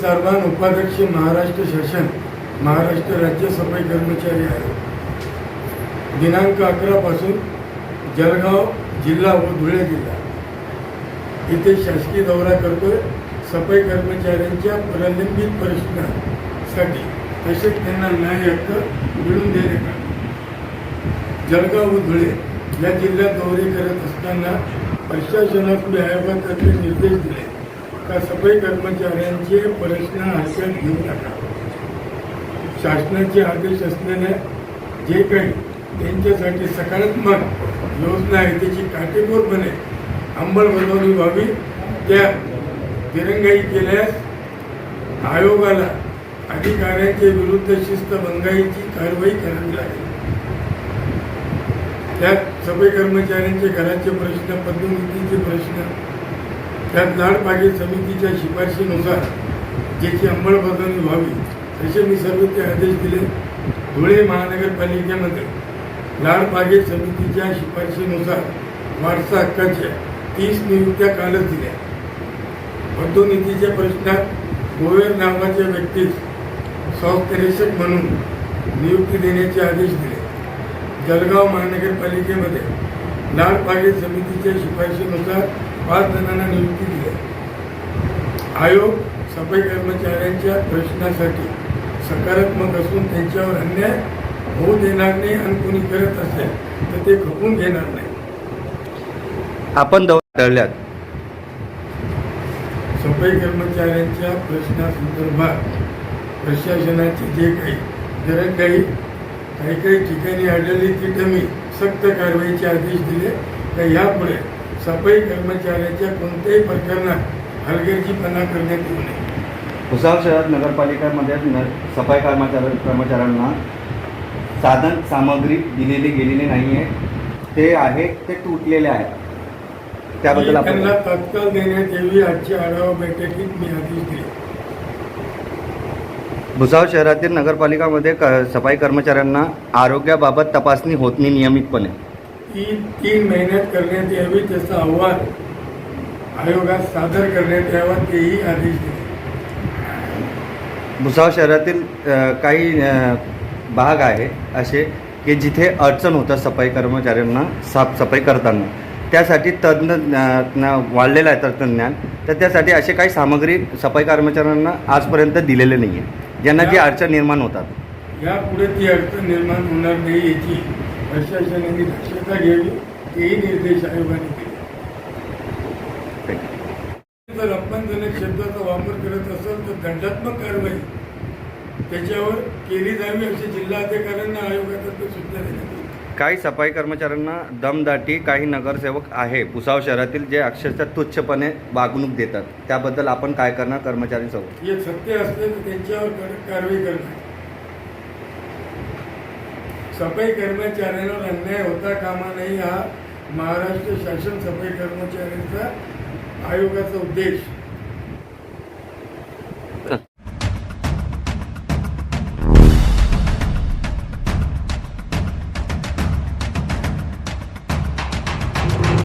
सर्वान उपाध्यक्ष महाराष्ट्र शासन महाराष्ट्र राज्य सफाई कर्मचारी आहे दिनांक अकरा पासून जळगाव जिल्हा व धुळे जिल्हा. इथे शासकीय दौरा करतोय सफाई कर्मचाऱ्यांच्या प्रलंबित प्रश्नासाठी तसेच त्यांना न्याय हक्क मिळून देणे. जळगाव व धुळे या जिल्ह्यात दौरे करत असताना प्रशासनाकडे आयोगातर्फे निर्देश दिले. का सफाई कर्मचाऱ्यांचे प्रश्न हरकत घेऊ नका शासनाचे आदेश असलेले जे काही त्यांच्यासाठी सकारात्मक योजना आहे त्याची काटेकोरपणे अंमलबजावणी व्हावी. त्या दिरंगाई केल्यास आयोगाला अधिकाऱ्यांच्या विरुद्ध शिस्तभंगाईची कारवाई करावी लागेल. त्यात सफाई कर्मचाऱ्यांचे घराचे प्रश्न पदोन्नतीचे प्रश्न त्यात लाडबागे समितीच्या शिफारशीनुसार ज्याची अंमलबजावणी व्हावी तसे मी सर्व ते आदेश दिले. धुळे महानगरपालिकेमध्ये लाडबागे समितीच्या शिफारशीनुसार वारसा हक्काच्या तीस नियुक्त्या कालच दिल्या. पदोन्नतीच्या प्रश्नात गोवेर नावाच्या व्यक्तीस संस्थनिरीक्षक म्हणून नियुक्ती देण्याचे आदेश दिले. जळगाव महानगरपालिकेमध्ये लाडबागे समितीच्या शिफारशीनुसार पाच जणांना नियुक्ती दिली आयोग सफाई कर्मचाऱ्यांच्या प्रश्नासाठी सकारात्मक असून त्यांच्यावर अन्याय होऊ देणार नाही आणि कोणी करत असेल तर ते खपून घेणार नाही. आपण टळल्यात. सफाई कर्मचाऱ्यांच्या प्रश्नासंदर्भात प्रशासनाची जे काही जर काही काही काही ठिकाणी आढळली तिथं मी सक्त कारवाईचे आदेश दिले. तर यापुढे सफाई कर्मचाऱ्याच्या कोणत्याही प्रकरणात हलगर्जीपणा करण्यात येऊ नये. भुसावळ शहर नगरपालिकेमध्ये न सफाई कर्मचारी कर्मचाऱ्यांना साधन सामग्री दिलेली गेलेली नाही आहे ते आहे ते तुटलेले आहेत त्याबद्दल आपण त्यांना तत्काळ देण्यात यावी आजच्या आढावा बैठकीत मी आदेश दिले. भुसावळ शहरातील नगरपालिकामध्ये क सफाई कर्मचाऱ्यांना आरोग्याबाबत तपासणी होत नाही नियमितपणे. तीन तीन महिन्यात करण्यात यावी त्याचा अहवाल आयोगात सादर करण्यात यावा तेही आदेश दिले. भुसावळ शहरातील अ, काही अ, भाग आहे असे की जिथे अडचण होतं सफाई कर्मचाऱ्यांना साफसफाई करताना. त्यासाठी तज्ज्ञ ज्ञा- ज्ञा- वाढलेलं आहे तंत्रज्ञान तर त्यासाठी असे काही सामग्री सफाई कर्मचाऱ्यांना आजपर्यंत दिलेले नाही आहे ज्यांना जी अडचण निर्माण होतात. यापुढे ती अडचण निर्माण होणार नाही याची प्रशासनाने दक्षता घ्यावी तेही निर्देश आयोगाने दिले जर अपमानजनक शब्दाचा वापर करत असेल तर दंडात्मक कारवाई त्याच्यावर केली जावी अशी जिल्हाधिकाऱ्यांना आयोगातर्फे सूचना देण्यात काही सफाई कर्मचाऱ्यांना दमदाटी काही नगरसेवक आहे. भुसावळ शहरातील जे अक्षरशः तुच्छपणे वागणूक देतात त्याबद्दल आपण काय करणार कर्मचाऱ्यांसोबत? हे सत्य असले तर त्यांच्यावर कडक कारवाई करणार. सफाई कर्मचाऱ्यांवर अन्याय होता कामा नाही हा महाराष्ट्र शासन सफाई कर्मचाऱ्यांचा आयोगाचा उद्देश.